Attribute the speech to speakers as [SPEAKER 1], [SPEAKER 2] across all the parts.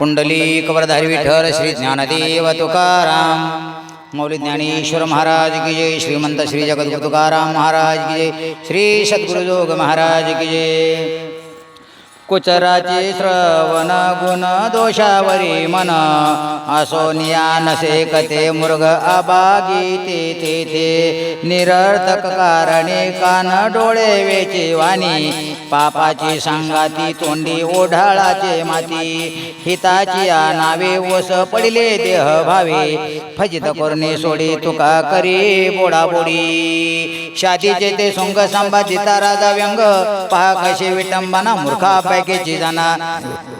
[SPEAKER 1] पुंडलिक वरधारी विठ्ठल श्री ज्ञानदेव तुकाराम। मौली ज्ञानेश्वर महाराज की जय। श्रीमंत श्री जगद्गुरु तुकाराम महाराज की जय। श्री सद्गुरुजोग महाराज की जय। कुचराचे श्रवण गुण दोषावरी मन. असोनिया नसे कते मृग अबागी ते ते ते. निरर्थक कारणे कान डोळे वेचे वाणी. पापाची सांगाती तोंडी ओढाळाचे माती. हिताची नावे ओस पडिले देह भावे. फजित कोरणे सोडी तुका करी बोडाबोडी. शादीचे ते सोंग संभाजिता राजा व्यंग. पहा कसे विटंबना मूर्खा पैकीची जाना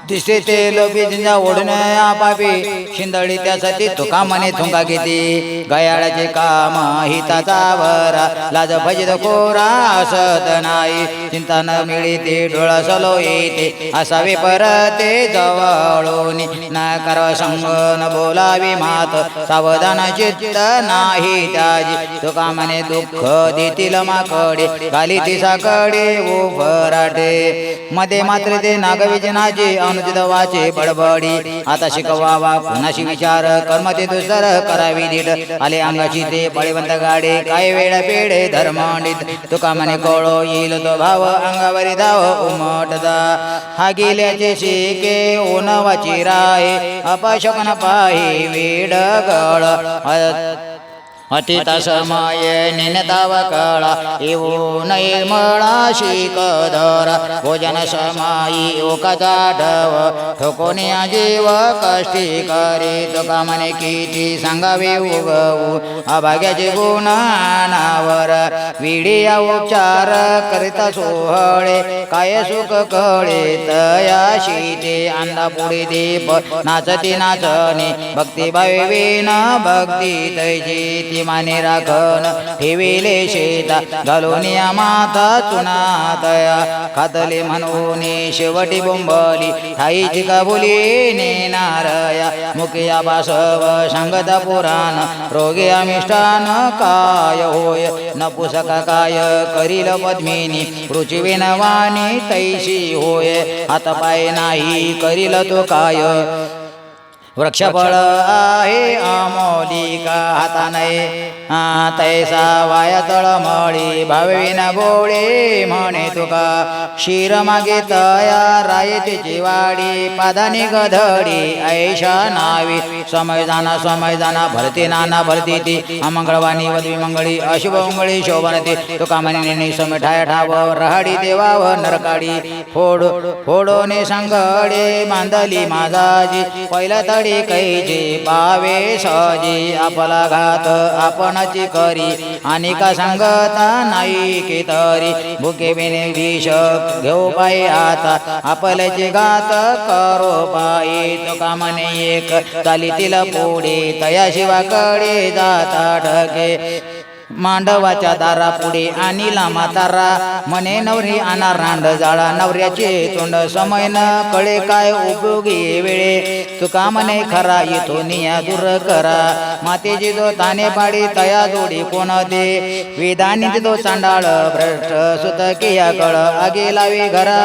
[SPEAKER 1] दिसते ते लोभी जिंजा ओढण्या पापी शिंदळी त्यासाठी तुका मने थुंका घेते. गयाळाचे काम हिताचा वरा लाज फजित कोरा असत नाही. चिंता न मिळी ते डोळा सलो येते असावे परते जवळून. ना करव संग न बोलावी मात सावधान चित्त नाही त्याजी. तुका मने दुःख देतील माकडे घाली ती साकडे ओ मध्ये मात्र ते नागविजनाचे अनुचित वाचे बडबडी. आता शिकवावा कुणाशी विचार कर्म ते दुसर करावी नीट. आले अंगाची ते बळीवंत गाडे काय वेळ पेडे धर्मांडित. तुका मने कोळो येईल तो भाव अंगावरी धाव उमटदा हा गेल्याचे शिके ओनवाची राय अपशकन पाही वेड गळ. अतीत समय निनताव कळा येऊ नये मळा शिकदर भोजन समाई ओकाचा ढव ठोकोनी जीव कष्टी करी तुका किती सांगावे उगवू अभाग्याचे गुणानावर विडिया उपचार करिता सोहळे काय सुख कळे तयाशी ते अंदा पुढे दीप नाचती नाचणे भक्ती भावे भक्ती तैची माने राखण ठेविले शेता घालून या माता चुनातया खातले म्हणून शेवटी बोंबली ठाईची कबुली नेनारया मुखिया बासव सांगता पुराण रोगे अमिष्टान काय होय नपुसक काय करील पद्मिनी पृथ्वीन वाणी तैशी होय हातपाय नाही करील तो काय वृक्षफळ आहे अमोलिका हाताने? तैसा वाया तळमळी भाविन बोळे म्हणे तुका. शिर मागे तया वाडी पादानी गधडी ऐशा नावी. समय जाना समय जाना भरती नाना भरती ती. अमंगळवाणी वदवी मंगळी अशुभ मंगळी शोभनती तुका म्हणे सम ठाय ठाव रहाडी देवाव नरकाडी. फोड फोडोने सांगडे मांदली माझाजी पहिला तडी कैजी पावे सजी. आपला घात आपण कोणाची करी आणि का सांगत नाही की तरी. भुके बिने विष घेऊ पाय आता आपल्याचे गात करो पायी तुका म्हणे एक चालीतील पुढे तया शिवाकडे जाता ढगे मांडवाच्या दारा पुढे आणि लामा तारा. म्हणे नवरी आणा रांड जाळा नवऱ्याचे तोंड समय न कळे काय उपयोगी वेळे? तुका म्हणे खरा येतो निया दूर करा. मातेची जो ताने पाडी तया जोडी कोण दे? वेदानी तो सांडाळ भ्रष्ट सुत किया कळ आगे लावी घरा.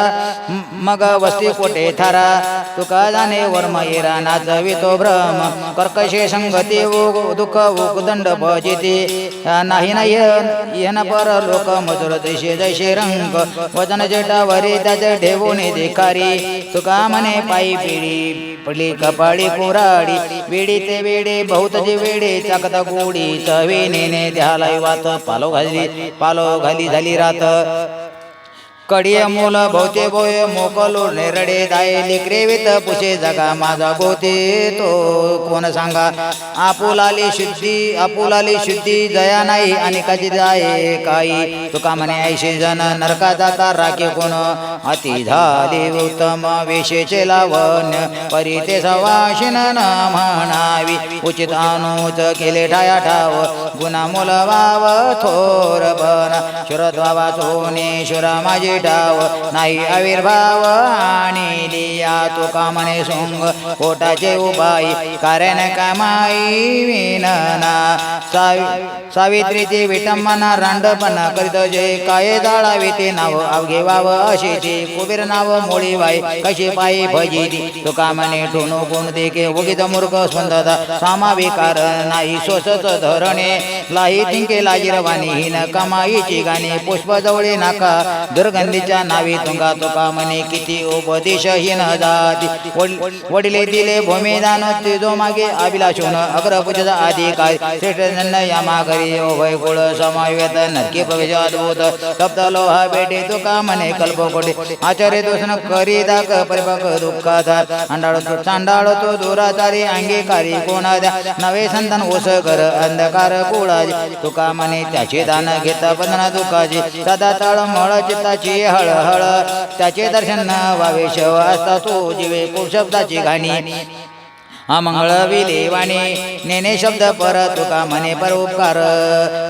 [SPEAKER 1] मग वस्ती कोठे थारा? तुका जाणे वर्म इरा नाचवितो भ्रम. कर्कशे संगती उग दुःख उगदंड भजिते. नाही नाही येन पर लोक मजूर दिशे जैसे रंग. वजन जटावरी त्याचे ठेवून देखारी तुका म्हणे पायी पिढी पडली कपाळी कुराडी. वेडी ते वेडे बहुत जे वेडे चाकता गोडी चवी नेने द्याला वात. पालो घाली पालो घाली झाली रात. कडिय मूल भोवते बोय मोकलो नेरडे दाय लेकरे वेत पुशे जगा माझा गोते तो कोण सांगा? आपुलाली शुद्धी आपुलाली शुद्धी जया नाही आणि काची जाय काही. तुका म्हणे ऐशे जण नरका जाता राखे कोण? अति झाले उत्तम वेशेचे लावण्य. परी ते सवाशिन न म्हणावी. उचित अनुच केले ठाया ठाव. गुणा मुल वाव थोर बन. शुरद्वावा सोने शुरा माझे माझे नाही आविर्भाव आणि लिया तुका म्हणे सोंग पोटाचे उपाय कारण कामाई विनना. सावित्रीची विटंबना रांडपण करीत जे काय जाळावे ते नाव अवघे वाव अशी ते कुबीर नाव मोळी बाई कशी पायी भजी तुका म्हणे ठोनो कोण देखे उगीत मूर्ख स्पंदता सामाविकार नाही स्वसच धरणे. लाही तिंके लाजीरवाणी हिन कमाईची गाणी पुष्प जवळे नाका. दुर्गंधीच्या नावी तुंगा तुका म्हणे किती उपदेश हिन जाती वडिले दिले भूमिदान तिजो मागे अभिलाषून अग्रपूजता आधी काय श्रेष्ठ या माघरी उभय कुळ समावेत. नक्की प्रवेश अद्भुत. सप्त लोहा भेटे तुका म्हणे कल्प कोटे आचार्य दोषण करी दाक परिपक दुःखाचा अंडाळ तो चांडाळ तो दुराचारी अंगीकारी कोणा द्या नवे संतान ओस कर अंधकार कुळाजी तुका म्हणे त्याचे दान घेता बंधना दुःखाची. सदा तळ मळ चित्ताची हळहळ. त्याचे दर्शन न व्हावे शव असता तो जीवे कुशब्दाची घाणी. हा मंगळ विलेवाणी नेने शब्द पर तुका मने परोपकार.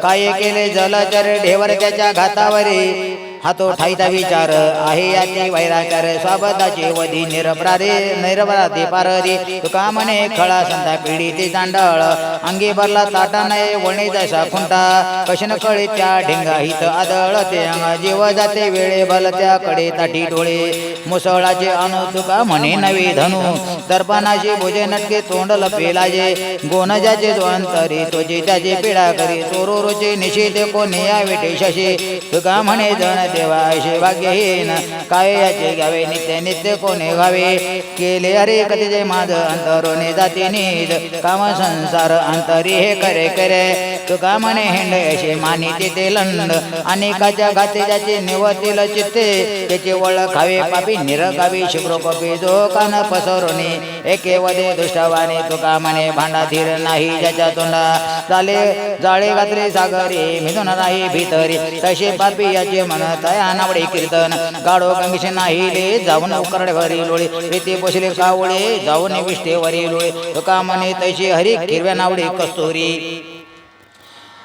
[SPEAKER 1] काय केले जलचर ढेवर त्याच्या घातावरी. हातो ठाईचा विचार आहे याचे वैराचार स्वाबदाचे वधी निरपराधे निरपराधे पारधी तुका म्हणे खळा संता पिढी ते चांडळ अंगी भरला ताटा नये वणी जसा खुंटा. कशन कळीच्या ढेंगा हित आदळ ते अंग जीव जाते वेळे भल त्याकडे ताटी डोळे. मुसळाचे अनु तुका म्हणे नवी धनु. दर्पणाची भुजे नटके तोंड लपेलाजे गोनजाचे जो अंतरी तोचे त्याचे पिढा करी चोरो रोचे निषेध कोणी या वेटे शशी? तुका म्हणे जण देवा ऐशे काय याचे घ्यावे नित्य नित्य कोणे घावे केले अरे कधी माझ अंतरोने जाती नीज काम संसार अंतरी हे करे करे तुका म्हणे हिंड? असे माने ते लंड. अनेकाच्या घाते ज्याचे निवतील चित्ते. त्याचे वळखावे पापी निरगावी शुक्र कपी जो कान पसरोनी. एके वदे दुष्टवाने तुका म्हणे? भांडा धीर नाही ज्याच्या तोंडा. चाले जाळे गात्रे सागरी मिथुन नाही भीतरी. तसे पापी याचे मन तया नावडे कीर्तन. गाडो गंगेश नाही ले जाऊन उकरडे उकरड्यावरी लोळी. प्रीती बसले कावळे जाऊन विष्टेवरी लोळी. तुका म्हणे? तशी हरी हिरव्या नावडे कस्तुरी.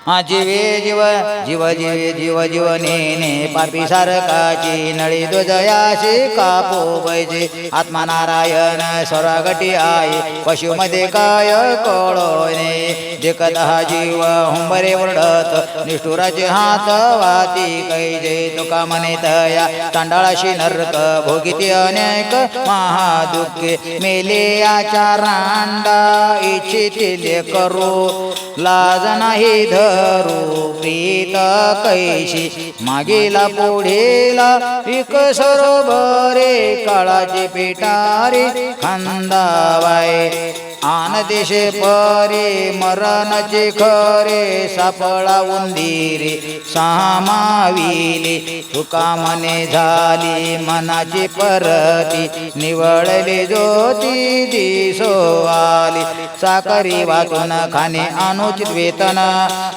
[SPEAKER 1] जीवे जीव जीव जीवे जीव जीव नेने पापी सारकाची नळी दुजयाशी कापो बैजे. आत्मनारायण स्वरागटी आहे पशुमध्ये काय कळोने जिकत हा जीव हुंबरे वरडत निष्ठुराचे हात वाती कैजे. तुका म्हणे तया चांडाळाशी नरक भोगिती अनेक महादुःखे. मेले आचारांडा इच्छितिले करू. लाज नाही धर रूपीता कैशी मागेला पुढेला विक सरोबरे काळाचे पेटारे खांदावाय. आन देशे परे मरणचे खरे सापळा उंदिरे सामाविले तुका मने झाली मनाची परती. निवळली ज्योती दिसो आली साकरी वाचून खाणे अनुचित वेतन.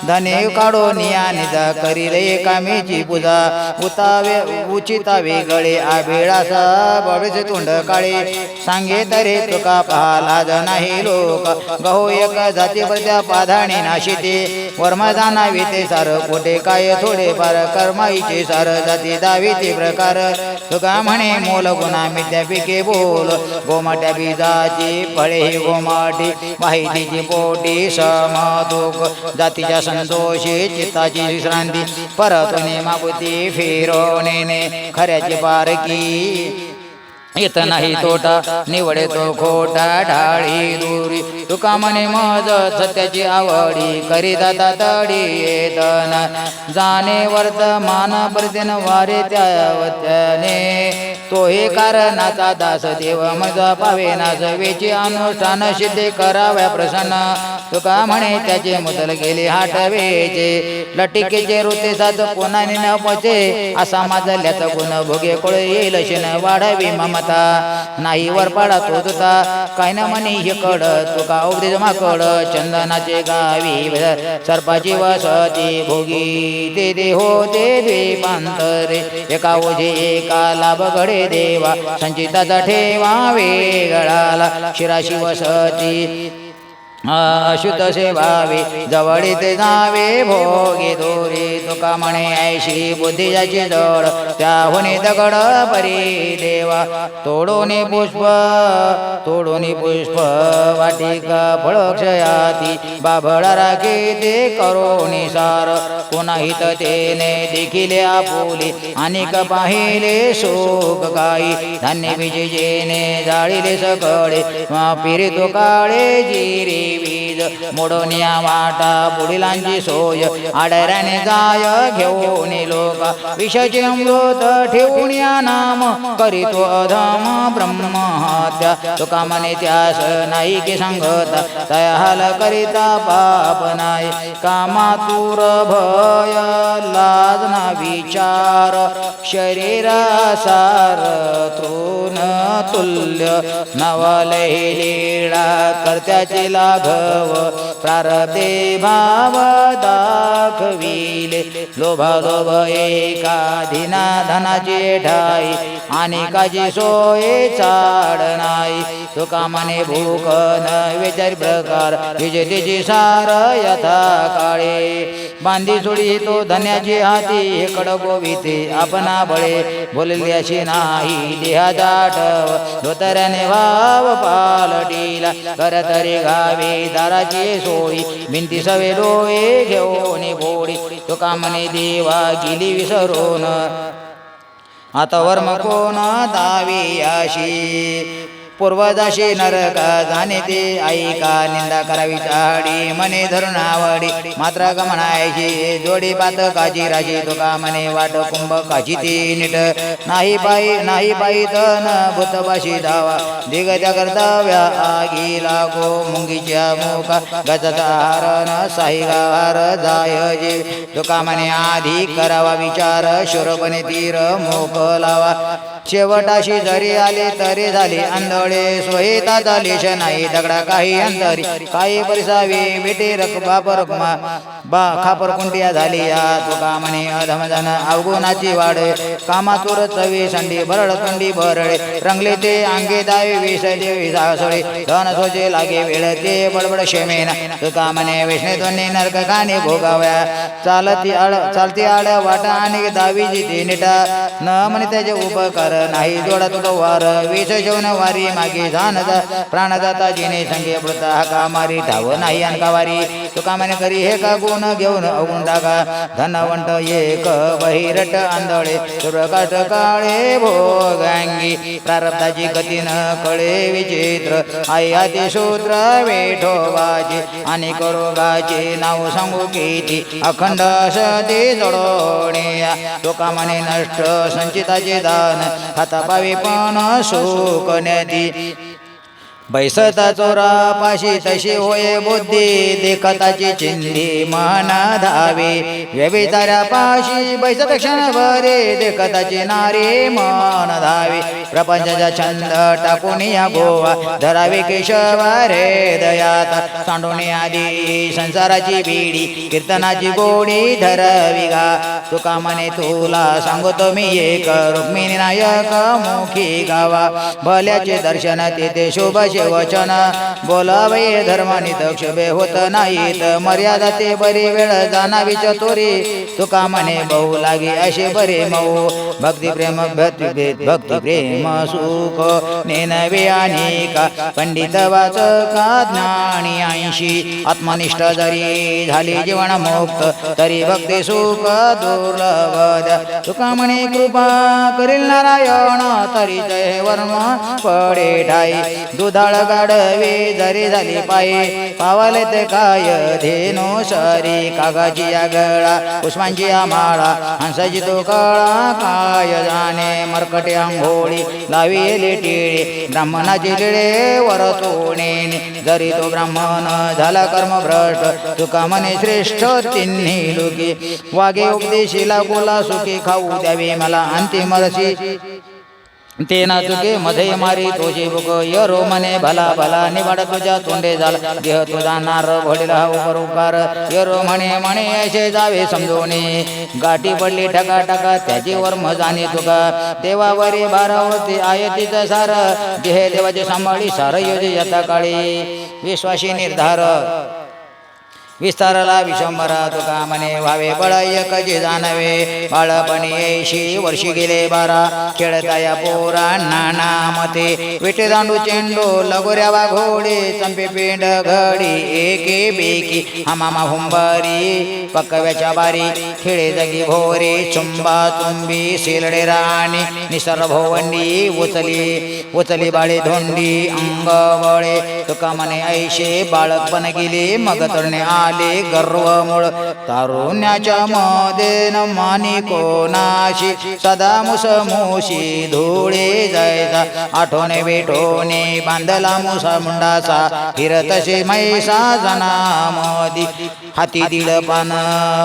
[SPEAKER 1] धने काढून याने निजा करीले कामेची पूजा. उतावे उचिता वेगळे आबेळासा बळचे तोंड काळे. सांगे तरी तुका पाहाला नाही. लोक गहो एक जाती प्रत्या पाधाणी नाशिते वर्मा जाणावी ते सार कोठे काय थोडे फार कर्माईचे सार जाती दावीचे प्रकार. तुका म्हणे मोल गुणा मित्यापिके बोल गोमाट्या बीजाची फळे ही गोमाटी माहितीची पोटी समदुख. जातीच्या संतोषी चित्ताची विश्रांती परतुने मागुती फिरवणे खऱ्याची पारकी येत नाही तोटा निवडे तो खोटा ढाळी दुरी. तुका म्हणे मज सत्याची आवडी करी दादा तडी येत जाणे वर्तमान प्रतिन वारे त्याने तो हे कारणाचा दास देव मज पावे ना वेची अनुष्ठान सिद्धे कराव्या प्रसन्न. तुका म्हणे त्याचे मुदल गेले हाटवेचे. लटिकेचे ऋते सात कोणाने न पचे असा माझल्याचा गुण भोगे कोळ येईल शिन वाढवी ममता नाही वर पाडा तो तुता काय ना म्हणे हे कड तुका औदे जमा कड चंदनाचे गावी सर्पाची वसती भोगी. ते दे हो ते दे पांतरे एका ओझे एका लाभ घडे देवा संचिताचा ठेवा वेगळाला शिराशी वसती अशुत सेवावी जवळीत जावे भोगी दोरी तुका म्हणे ऐशी बुद्धी ज्याची त्याहून दगड परी देवा. तोडून पुष्प तोडून पुष्प वाटिका फळक्षयाती बाभळा राखी ते करोनी सार. पुन्हा तेने देखील आपुली आणि पाहिले शोक काही. धान्य विजेने जाळीले सकळे पिरी तो काळे जिरी. वीज मोडोनिया वाटा पुढिलांची सोय आडऱ्याने जाय घेऊन लोक विषचे अमृत ठेवून या नाम करीतो अधम ब्रह्महत्या तुका म्हणे त्यास नाही की सांगत तयाल करिता पाप नाही कामातुर भय लाज ना विचार शरीरासार तृण तुल्य नवलय लीळा कर्त्याचे लाघव प्रारते भाव दाखविले लोभ लोभ एकाधिना धनाचे ठाई आणि काजी सोये चाड नाही तुका मने भूक न विचार प्रकार विजेतेची सार यथा काळे। बांधी सोडी तो धन्याची हाती हेकड गोविते आपणा बळे। बोलली अशी नाही देहा दाटव धोतऱ्याने वाव पालटीला। करतरी गावी दारा दाराची सोळी भिंती सवे डोळे घेऊन बोडी तुका म्हणे देवा गेली विसरून. आता वर्म कोण दावी अशी? पूर्वजाशी नरक जाणे ते ऐका निंदा करावी चाडी मने धरून आवडी. मात्र गमनायची जोडी पात काजी राजी तुका मने वाट कुंभ काजी ती नीट. नाही पायी नाही पायी तन भूतबाशी धावा. दिगत्या कर्तव्या आगी लागो मुंगीच्या मुका गजाचा हारण साई गावार जाय जे तुका मने आधी करावा विचार शोरपणे तीर मोक लावा शेवटाशी जरी आले तरी झाली आंधळे सोयता झाले नाही दगडा काही अंतरी काही परिसावी बेटे रकबा परकमा बा खापर कुंटिया झाली या तुका म्हणे अधम जन अवगुणाची वाढ कामातुर चवी संडी भरड कंडी भरळे रंगले ते अंगे दावे विष देवी धन सोचे लागे वेळ ते बडबड शेमेन तुका म्हणे विष्णे दोन्ही नरक काने भोगाव्या चालती आळ चालती आळ वाटा आणि दावी जिथे निटा न म्हणे त्याचे उपकार नाही जोडा तुका वार विष जेवण वारी मागे जाण प्राणदाता जिने संगे मृता हाका मारी ठाव नाही अनका वारी. तुका करी हे का गुण घेऊन अवगुण टाका धनवंत एक बहिरट आंधळे. सुरकाट काळे भोगांगी. प्रारब्धाची गती न कळे विचित्र. आई आती शूद्र वेठोबाची आणि करोगाचे नाव सांगू किती? अखंड सती जडोणे तुका म्हणे नष्ट संचिताचे दान. हातापावी पण सुख नदी बैसता चोरा पाशी तशी होय बुद्धी देखताची चिंधी मन धावे. व्यभिचारा पाशी बैसत क्षण देखताची नारी मन धावे. प्रपंचाचा छंद टाकून या गोवा धरावे केशव रे दयात. सांडून आधी संसाराची बीडी कीर्तनाची गोडी धरावी गा. तुका म्हणे तुला सांगतो मी एक रुक्मिणी नायक मुखी गावा. भल्याचे दर्शन तिथे शुभ वचन बोलावे धर्मानी दक्षबे होत नाहीत. मर्यादा ते बरी वेळ जाणावी चतुरी. तुका म्हणे बहु लागे असे बरे मऊ. भक्ती प्रेम भक्ती प्रेम सुख नेनवे आणि का पंडित वाचका ज्ञानी ऐंशी? आत्मनिष्ठ जरी झाली जीवन मुक्त तरी भक्ती सुख दुर्लभ तुका म्हणे कृपा करील नारायण तरी जय वर्म पडे ठाई दुधा दुधाळ गाडवे जरी झाली पायी पावले ते काय? धेनो सरी कागाची या गळा पुष्पांची या माळा हंसाची तो काळा काय? जाणे मरकटे आंघोळी लाविले टिळे ब्राह्मणाची टिळे वर तोणे जरी तो ब्राह्मण झाला कर्मभ्रष्ट तुका मने श्रेष्ठ तिन्ही लोकी. वागे उपदेशीला गोला सुखी खाऊ द्यावे मला अंतिम रसी ते ना चुके मध्ये मारी तुझी बुक यरो मने भला भला निवड तुझ्या तोंडे झाला. देह तुझा नार घोडील उपर उकार यरो म्हणे म्हणे असे जावे समजवणे गाठी पडली टका टका त्याची वर जाणे तुका देवावरी बारावती आयतीच सार. देह देवाचे सांभाळी सार योजे यथा काळी. विश्वासी निर्धार. विस्तारला विशंभरा तुका मने व्हावे बळय एकचे जाणवे? बाळपणी ऐशी वर्षी गेले बारा खेळता या पोरा नाना मते. विटे दांडू चेंडू लगोऱ्या वाघोडे चंपे पेंड घडी एके बेकी हमामा हुंबारी पकव्याच्या बारी खेळे जगी भोरे चुंबा चुंबी सेलडे राणी निसर भोवंडी उचली उचली बाळे धोंडी अंग बळे तुका मने ऐशे बाळकपण गेले मग तरणे आले गर्व मुळ तारुण्याच्या मध्ये न मानी कोणाशी? सदा मुसमोशी धुळे जायचा. आठवणे बेठोने बांधला मुसा मुंडाचा. फिरतशे मैसा जना मदी हाती दिल पान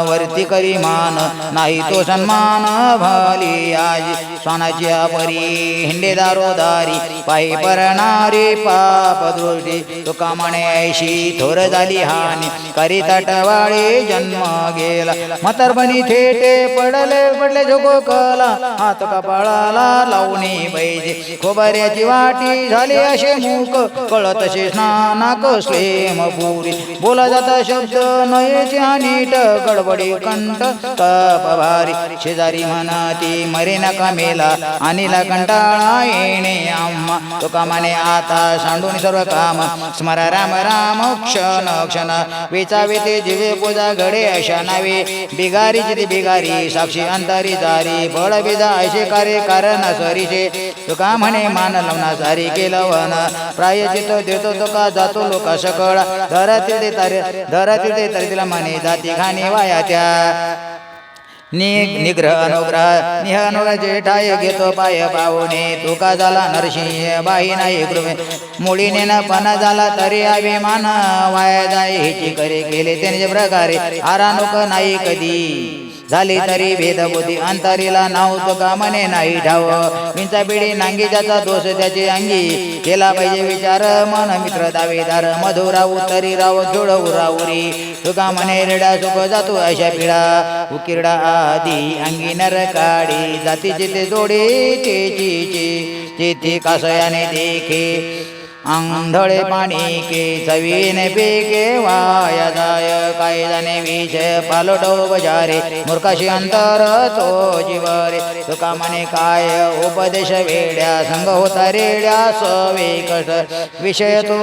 [SPEAKER 1] वरती करी मान. नाही तो सन्मान भली आजी. स्वानाची परी हिंडे दारोदारी पायी परणारे पाप दृष्टी तुका म्हणे ऐशी थोर झाली हानी करी तटवाळे जन्म गेला. म्हातारपणी थेटे पडले पडले जोगो कला. हात कपाळाला लावणी पाहिजे. खोबऱ्याची वाटी झाली असे मूक कळत असे स्नाना कसले मपुरी. बोला जाता शब्द नयेचे नीट गडबडी कंठ कपभारी शेजारी म्हणा ती मरे नका मे मेला आणीला कंटाळा येणे आम्हा तुका माने आता सांडून सर्व काम. स्मर राम राम क्षण क्षण. वेचावे ते जीवे पूजा घडे अशा नावे. बिगारी जिथे बिगारी साक्षी अंतरी जारी बळ बिजा ऐसे कार्य कारण सरीचे. तुका म्हणे मान लवना सारी केलं वन प्रायचित देतो तुका जातो लोका सकळ. धरतील ते तारे धरतील ते तरी तिला म्हणे जाती खाणे वाया त्या. निग्रह अनुग्रह निह अनुग्रह जेठाय घेतो पाय पाहुणे तुका झाला नरसिंह बाई नाही कृपे. मुळीने न पण झाला तरी अभिमान. वाया जाय हिची करे केले. त्यांचे प्रकारे आरानुक नाही कधी. झाली तरी भेदबुद्धी अंतरीला नाव तुका म्हणे नाही ठाव विंचा पिढी नांगी ज्याचा दोष त्याची अंगी. केला पाहिजे विचार मन मित्र दावेदार. मधुरा उतरी राव जोड उराउरी तुका म्हणे रेडा सुख जातो अशा पिढा. उकिरडा आदी अंगी नर काढी जाती जिथे जोडे तेची तेथे कासयाने देखे. आंधळे पाणी के चवीने पिके वाया जाय काय जाणे विष पालटो बजारे मूर्खाशी अंतर तो जीवरे तुका म्हणे काय उपदेश वेड्या संग होता रेड्या सवे विषय तो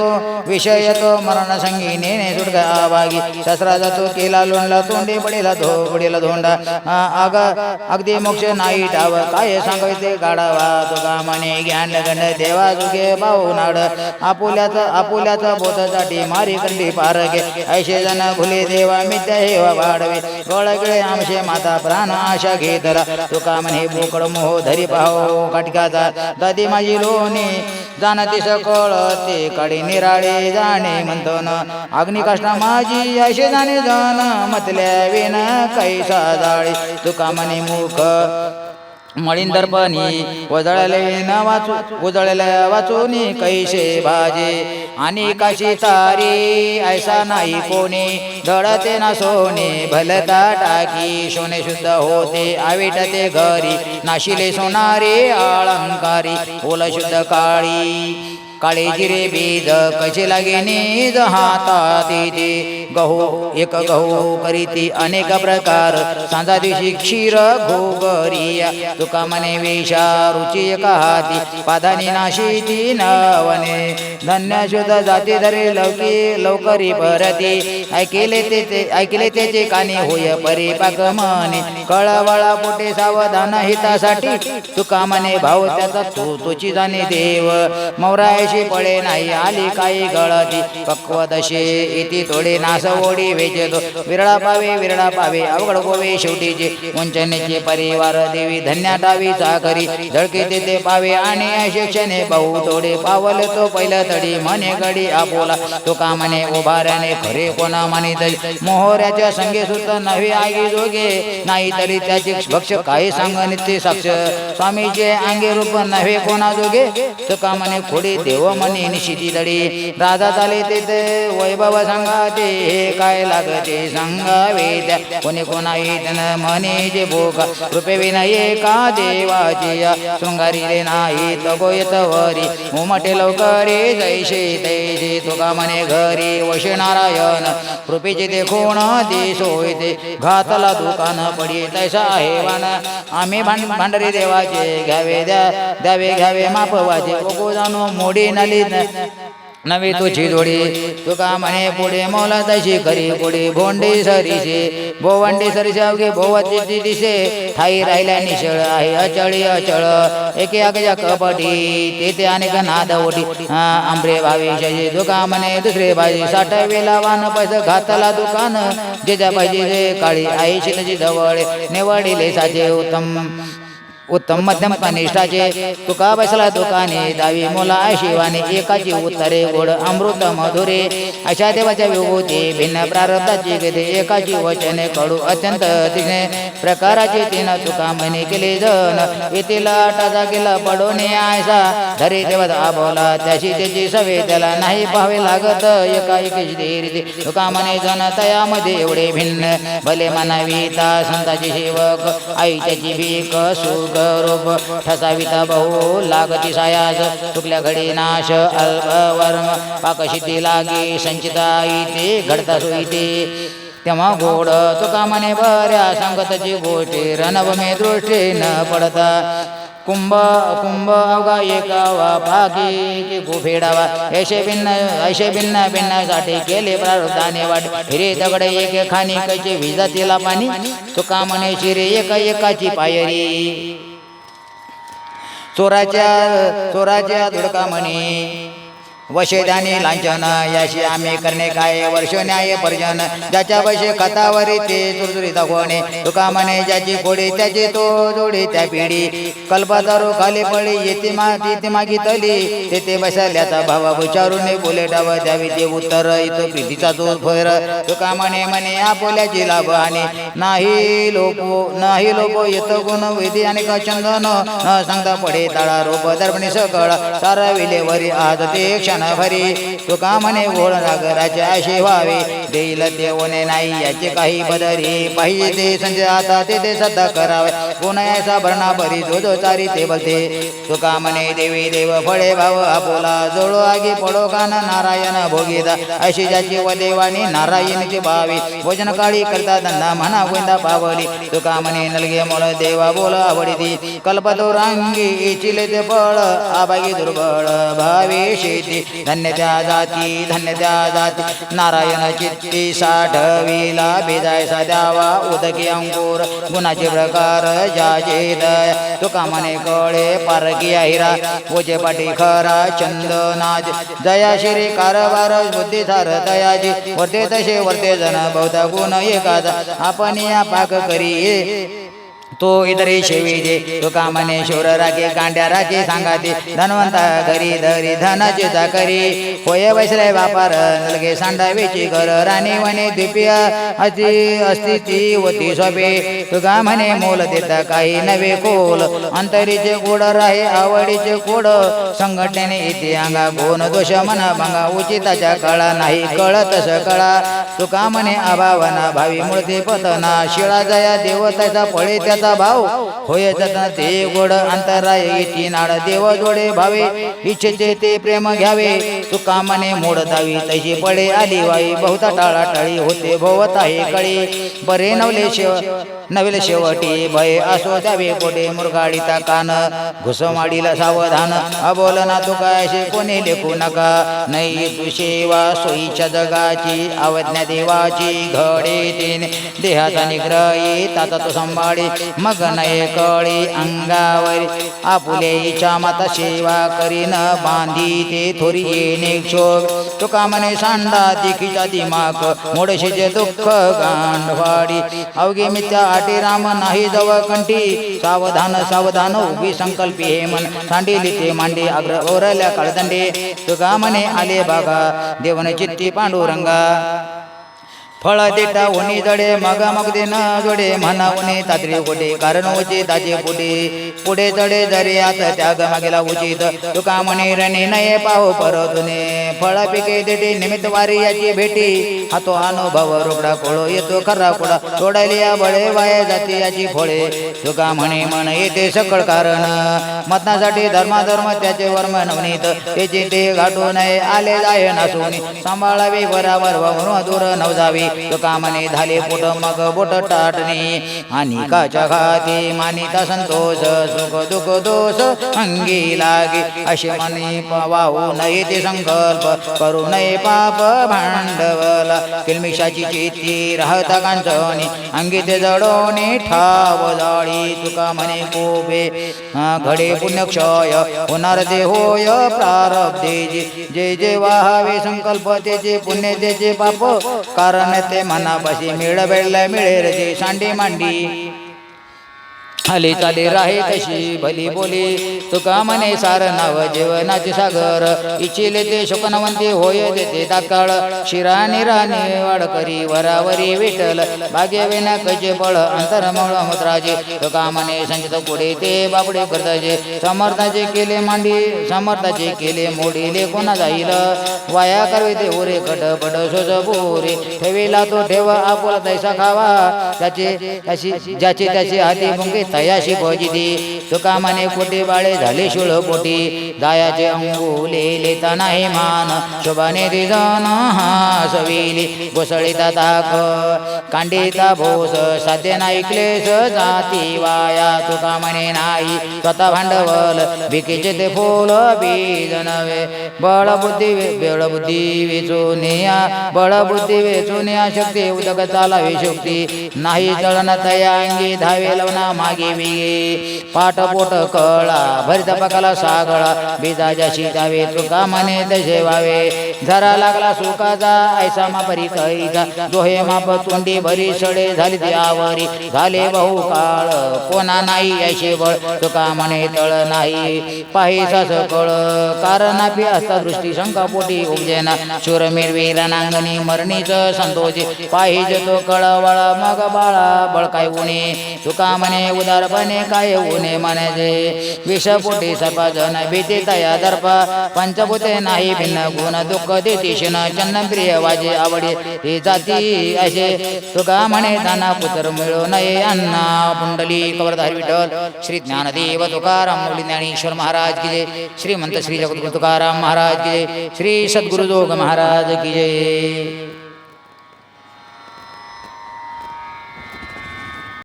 [SPEAKER 1] विषय तो मरण संगीने सुटका भागी शस्त्रा जातो केला लोणला तोंडे पडेला धो पडेला धोंडा. आग अग अगदी मोक्ष नाही टाव. काय सांगायचे काढावा तुका म्हणे ज्ञान गण देवा जुगे भाऊ नाड. आपुल्याचा आपुल्याचा बोधसाठी मारी कंडी पारगे. ऐशे जन भुले देवा मित्य हेवा वाढवे. गळगळे आमशे माता प्राण आशा घेतला तुका म्हणे बोकड मोह धरी पाहो काटकाचा दादी माझी लोणी. जाणती सकळ ते काडी निराळे जाणे म्हणतो न. अग्निकाष्ठा माझी असे जाणे जाण मतल्या विन कैसा जाळे तुका म्हणे मुख मळींदर्पणी उजळले न वाचू उजळल्या वाचून कैसे भाजे? आणि काशी तारी ऐसा नाही कोणी दळते ना सोने भलता टाकी सोने शुद्ध होते आविटते घरी नाशिले सोनारे अलंकारी ओल शुद्ध काळी. काळे जिरे बीज कसे लागे नीज हातात गहू एक गहू करीती अनेक प्रकार. सांजा दिवशी क्षीर घोगरिया. तुका मने वेशा रुची एक हाती पादानी नाशी ती नवने. धन्य शुद्ध जाती धरे लवकी लवकरी परती ऐकेले ते ते ऐकले त्याचे कानी होय परिपाक मने कळवळा पोटे सावधान हितासाठी. तुका मने भाव त्याचा तू तुची जाणे देव. मौराय मौरायशी पळे नाही आली काही गळती पक्वदशे इति थोडे नास ओढी वेचतो विरळा पावे विरळा पावे अवघड गोवे शेवटीचे वंचनेचे परिवार देवी धन्या टावी चाकरी धडके तेथे पावे आणि शिक्षणे बहु थोडे पावल तो पहिला तडी. म्हणे गडी आपोला तो का म्हणे उभाऱ्याने खरे कोणा मानित मोहऱ्याच्या संगे सुत नव्हे आगी जोगे. नाही तरी त्याचे भक्ष काही सांग नित्य साक्ष. स्वामीचे अंगे रूप नव्हे कोणा जोगे तो का म्हणे खोडे देव देव मनी निशिती दडी राधा चाले तेथे वैभव सांगाते हे काय लागते सांगावे त्या कोणी कोणाही तन मने जे भोग? कृपे विनये का देवाची. शृंगारिले नाही तगो येत वरी. उमटे लवकरे जैसे तैसे तुका मने घरी. वशे नारायण कृपेचे ते कोण दिसो येते घातला दुकान पडी तैसा आहे वान आम्ही भांड भांडरी देवाचे घ्यावे द्या द्यावे घ्यावे मापवाचे. ओको जाणू मोडे नाली नवी तुझी जोडी। तुका म्हणे पुढे मोला तशी करी पुढे भोंडी सरीसे भोवंडी सरीसे अवघे भोवती दिसे। ठाई राहिल्या निशळ आहे अचळी अचळ। एके अगजा कपटी तेथे अनेक नाद ओटी आंबरे भावी शजी तुका म्हणे दुसरे भाजी। साठवेला वान पैस घातला दुकान। जिजा ज्या पाहिजे काळी आई शिनजी जवळ। निवडिले साजे उत्तम। उत्तम मध्यम कनिष्ठाचे तुका बसला दुकाने दावी मुला शिवाने एकाची उत्तरे गोड अमृत मधुरे अशा देवाच्या विभूती भिन्न प्रारब्धाची गते एकाची वचने कडू अत्यंत तिने प्रकाराचे तीन तुका म्हणे केले जन येथील टाचा गेला पडोने आयसा. धरी देवत आबोला त्याची त्याची सवे त्याला नाही पाहावे लागत. एका एकीची देरी तुका म्हणे जन तयामध्ये एवढे भिन्न. भले मनाविता संताची सेवक आई त्याची भीक सुख रूप. ठसाविता बहु लागती सायास. चुकल्या घडी नाश अल्प वर्म पाकशिती लागी संचिता इथे घडता सोयीते तेव्हा गोड तुका बऱ्या संगतची गोष्टी रणभमे दृष्टी न पडता. कुंभ कुंभ अवघा एकावा पाकी की गुफेडावा. ऐशे भिन्न ऐशे भिन्न भिन्नासाठी केले प्रारब्धाने वाट. हिरे दगड एक खाणी कैचे विजा तिला पाणी. तुका म्हणे शिरे एका एकाची पायरी. चोराच्या चोराच्या धुडका म्हणे वशेदानी लांछन याशी आम्ही करणे काय? वर्ष न्याय पर्जन ज्याच्या वशे कथावरी ते चुरचुरी दाखवणे तुका म्हणे ज्याची कोडी त्याची तो जोडी त्या पिढी. कल्पदारू खाली पडी येते माती तिथे मागितली. तेथे बसल्याचा भावा विचारून बोले डाव द्यावी ते उत्तर इथं प्रीतीचा तो फैर तुका म्हणे म्हणे आपोल्याची लाभ आणि नाही लोको नाही लोको येत गुण विधी आणि चंदन. सांगता पडे ताळा रोप दर्पणी सकळ सारा विलेवरी आज ते क्षण भरी तुका म्हणे गोळ नागराचे आशे देईल देवने नाही याचे काही बदरी पाहिजे ते संजय आता ते ते सध्या करावे. कोण भरणा भरी जो जो चारी ते बसे तुका म्हणे देवी देव फळे भाव आपोला. जोडो आगी पडो कान नारायण भोगीदा. अशी ज्याची व देवानी नारायणची भावी भोजन काळी करता धंदा म्हणा गोंदा पावली. तुका म्हणे नलगे मोळ देवा बोल आवडीती कल्पतो रांगी इचिले ते फळ आबागी दुर्बळ भावी शेती. धन्य त्या जाती धन्य त्या जाती नारायण चित्ती साठविला बेजाय द्यावा उदकी अंकुर गुणाचे प्रकार जाचे दय तुका मने कळे पारकी हिरा ओचे पाठी खरा चंदनाज. जया श्री कारभार बुद्धी सार दयाजी. वरते तसे वरते जन बहुता गुण एकाचा आपण या पाक करी तो इतरी शेवी दे तुका मने शोर राखे कांड्या राखे सांगाते धनवंता घरी धरी धनाची करी. होय वैसले वापर नलगे सांडावेची घर राणी म्हणे दिप्या अति अस्तिती ती वती सोपे. तुका म्हणे मोल देता काही नवे कोल अंतरीचे गोड राहे आवडीचे कोड संघटने इथे अंगा गोन दोष मना भंगा उचिताच्या कळा नाही कळत कळा. तुका म्हणे अभावना भावी मूर्ती पतना शिळा जया देवताचा पळे त्याचा भाव होय जतन ते गोड अंतराय येती नाड देव जोडे भावे. इच्छेचे ते प्रेम घ्यावे. तुका मने मोड दावी तशी पडे आली वाई. बहुता टाळा टाळी होते भोवत आहे कळी. बरे नवले शेव नवले शेवटी भय असो द्यावे कोडे मुरगाडीचा कान घुसमाडीला सावधान. अबोल ना तुका असे कोणी लेखू नका. नाही तू सेवा सोयीच्या जगाची अवज्ञा देवाची. घडे तीन देहाचा निग्रही ताचा तो सांभाळे. मग नये कळी अंगावर आपुले इच्छा माता सेवा करीन बांधी ते थोरी येणे क्षोभ. तुका म्हणे सांडा दिखीचा दिमाग मोडशीचे दुःख गांडवाडी. अवघे मित्या आटी राम नाही जवळ कंठी. सावधान सावधान उभी संकल्पी हे मन. सांडिली ते मांडे अग्र ओरल्या काळदंडे. तुका म्हणे आले बागा देवन चित्ती पांडुरंगा. फळ देता उनी जडे मग मग दे न जोडे म्हणा उनी तात्री कोटे कारण उची ताचे पोटे पुढे चढे जरी आता त्याग मागेला उचित. तुका म्हणे रणे नये पाहो परतुने फळ पिके देते निमित्त वारी याची भेटी. हा तो अनुभव रोकडा कोळो येतो खरा कोडा. तोडायला बळे वाया जाते याची फळे. तुका म्हणे म्हण येते सकळ कारण. मतासाठी धर्माधर्म त्याचे वर्म नवनीत त्याचे ते गाठू नये आले जाय नासुनी सांभाळावे बराबर वाहून दूर नवजावी. तुका म्हणे झाले पोट मग बोट टाटणे. आणि काच्या घाती मानिता संतोष सुख दुःख दोष अंगी लागे. असे मनी वाहू नये ते संकल्प करू नये पाप भांडवला. किलमिशाची चित्ती राहता कांचवणी अंगी ते जडवणे ठाव जाळी. तुका म्हणे कोबे घडे पुण्यक्षय होणार ते होय प्रारब्धे. जे जे वाहावे संकल्प त्याचे पुण्य त्याचे पाप कारण ते मनापाशी मिळ बेळला मिळेल जे सांडी मांडी. आले चाले राहे तशी भली बोली. तुका म्हणे सार नाव जीवनाचे सागर. इचिले ते शुकनवंती होय देते तात्काळ शिरा निराने वाढ करी वरावरी विठल भाग्य विना कचे बळ अंतरमळ मुद्राजे तुका म्हणे संचित पुढे ते बापडे करताचे समर्थाचे केले मांडी. समर्थाचे केले मोडीले कोणा जाईल? वाया करवे ते ओरे कट पट सोज बोरे ठेवेला तो ठेव आपुला तैसा खावा. त्याचे त्याची ज्याचे त्याचे हाती मुंगे तयाशी भजिती तुका म्हणे कोटी बाळे झाले शुळ पोटी. दायाचे अंगुले लेता नाही मान शुभाने रिजन हा सविली. घुसळीता ताक कांडीता भोस साध्य नाही क्लेश जाती वाया. तुका म्हणे नाही स्वतः भांडवल भिकेचे ते फुल बीज नवे बळ बुद्धी बेळ बुद्धी वेचूनिया बळ बुद्धी वेचूनिया शक्ती उदक चालावी शक्ती. नाही चळण तया अंगी धावे लवना मागे. विगे पाठ पोट कळा भरित पकाला सागळा बीजाच्या शिकावे तुका मने तसे झरा लागला सुखाचा ऐसा मा परी कैसा दोहे माप तोंडी भरी सडे झाली त्यावरी झाले बहु काळ कोणा नाही असे बळ तुका म्हणे तळ नाही. पाही सस कळ कारण पी असता दृष्टी शंका पोटी उपजेना शूर मिरवी रणांगणी मरणीच संतोषी. पाहिजे तो कळवळ मग बाळा बळ काय उणे. तुका म्हणे दर्पणे काय उणे म्हणे विषपोटी सर्पजन भीती तया दर्प। पंचभूते नाही भिन्न गुण दुःख देती शिन। चन्न प्रिय वाजे आवडे ही जाती असे। तुका म्हणे दाना पुत्र मिळू नये अन्ना। पुंडली कवरधारी विठ्ठल। श्री ज्ञानदेव तुकाराम मुली ज्ञानेश्वर महाराज की जय। श्रीमंत श्री जगद्गुरु तुकाराम महाराज की जय। श्री सद्गुरुजोग महाराज की जय।